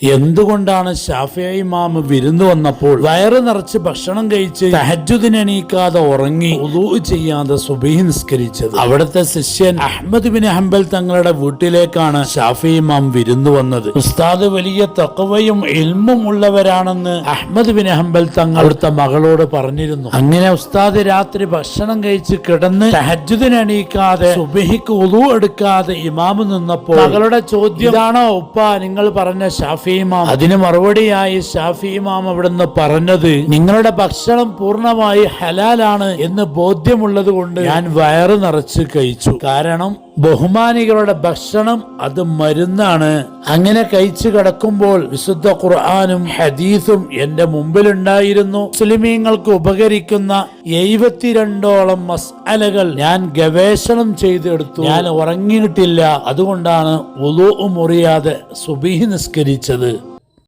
എന്തുകൊണ്ടാണ് ഷാഫിയായി മാമ വിരുന്നു വന്നപ്പോൾ വയറ് നിറച്ച് ഭക്ഷണം കഴിച്ച് തഹജുദിന് എണീക്കാതെ ഉറങ്ങി ഉദൂ ചെയ്യാതെ സുബഹി നിസ്കരിച്ചത്? അവിടുത്തെ ശിഷ്യൻ അഹമ്മദ് ബിൻ ഹംബൽ തങ്ങളുടെ വീട്ടിലേക്കാണ് ഷാഫി ഇമാം വിരുന്നു വന്നത്. ഉസ്താദ് വലിയ തക്കവയും എൽമും ഉള്ളവരാണെന്ന് അഹമ്മദ് ബിൻ ഹംബൽ തങ്ങൾ അവിടുത്തെ മകളോട് പറഞ്ഞിരുന്നു. അങ്ങനെ ഉസ്താദ് രാത്രി ഭക്ഷണം കഴിച്ച് കിടന്ന് തഹജുദിന് എണീക്കാതെ സുബഹിക്ക് ഉദൂ എടുക്കാതെ ഇമാമ് നിന്നപ്പോൾ മകളുടെ ചോദ്യം ഇതാണോ ഉപ്പ നിങ്ങൾ പറഞ്ഞ ഷാഫി ഇമാം. അതിന് മറുപടിയായി ഷാഫിമാം അവിടുന്ന് പറഞ്ഞത് നിങ്ങളുടെ ഭക്ഷണം പൂർണമായി ഹലാലാണ് എന്ന് ബോധ്യമുള്ളത് കൊണ്ട് ഞാൻ വയറ് നിറച്ച് കഴിച്ചു. കാരണം ബഹുമാനികളുടെ ഭക്ഷണം അത് മരുന്നാണ്. അങ്ങനെ കഴിച്ചു കിടക്കുമ്പോൾ വിശുദ്ധ ഖുർആാനും ഹദീസും എന്റെ മുമ്പിലുണ്ടായിരുന്നു. മുസ്ലിമീങ്ങൾക്ക് ഉപകരിക്കുന്ന എഴുപത്തിരണ്ടോളം മസ്അലകൾ ഞാൻ ഗവേഷണം ചെയ്തെടുത്തു. ഞാൻ ഉറങ്ങിയിട്ടില്ല. അതുകൊണ്ടാണ് ഉലു മുറിയാതെ സുബിഹി നിസ്കരിച്ചത്.